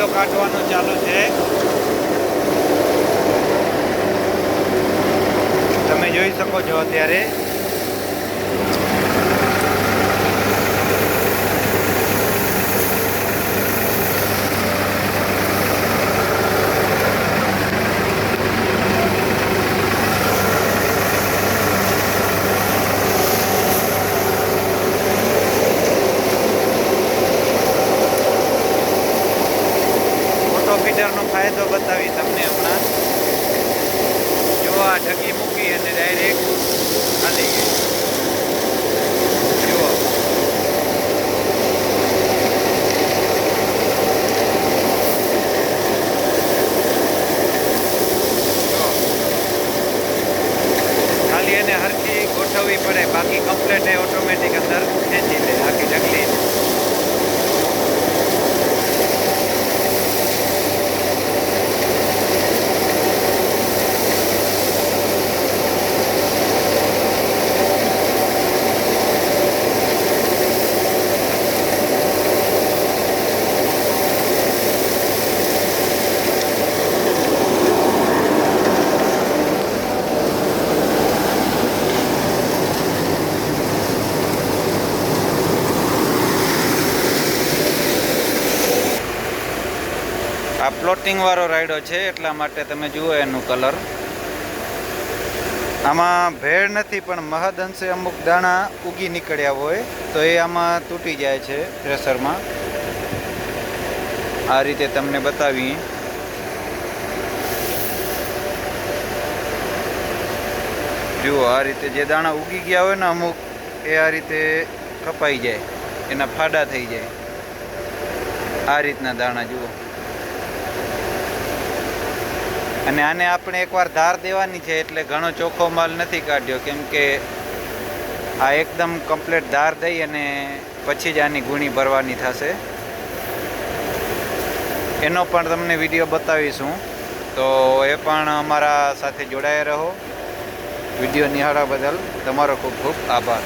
કાઢવાનું ચાલુ છે. તમે જોઈ શકો છો અત્યારે ફોટો ફાયદો બતાવી તમને હમણાં જો આ ઢગી મૂકી અને ડાયરેક્ટ હાલી ગઈ. ખાલી એને હરખી ગોઠવવી પડે બાકી કમ્પ્લેટ એ ઓટોમેટિક અંદર ખેંચી આ ફ્લોટિંગ વાળો રાયડો છે, એટલા માટે તમે જુઓ એનું કલર આમાં ભેળ નથી, પણ મહદઅંશે અમુક દાણા ઉગી નીકળ્યા હોય, તો એ આમાં તૂટી જાય છે પ્રેશરમાં. આ રીતે તમને બતાવી જુઓ, આ રીતે જે દાણા ઉગી ગયા હોય ને અમુક, એ આ રીતે કપાઈ જાય, એના ફાડા થઈ જાય. આ રીતના દાણા જુઓ. અને આને આપણે એકવાર ધાર દેવાની છે એટલે ઘણો ચોખ્ખો માલ નથી કાઢ્યો. કેમ કે આ એકદમ કમ્પ્લીટ ધાર દઈ અને પછી જ આની ગુણી ભરવાની થશે. એનો પણ તમને વીડિયો બતાવીશું તો એ પણ અમારા સાથે જોડાયા રહો. વીડિયો નિહાળવા બદલ તમારો ખૂબ ખૂબ આભાર.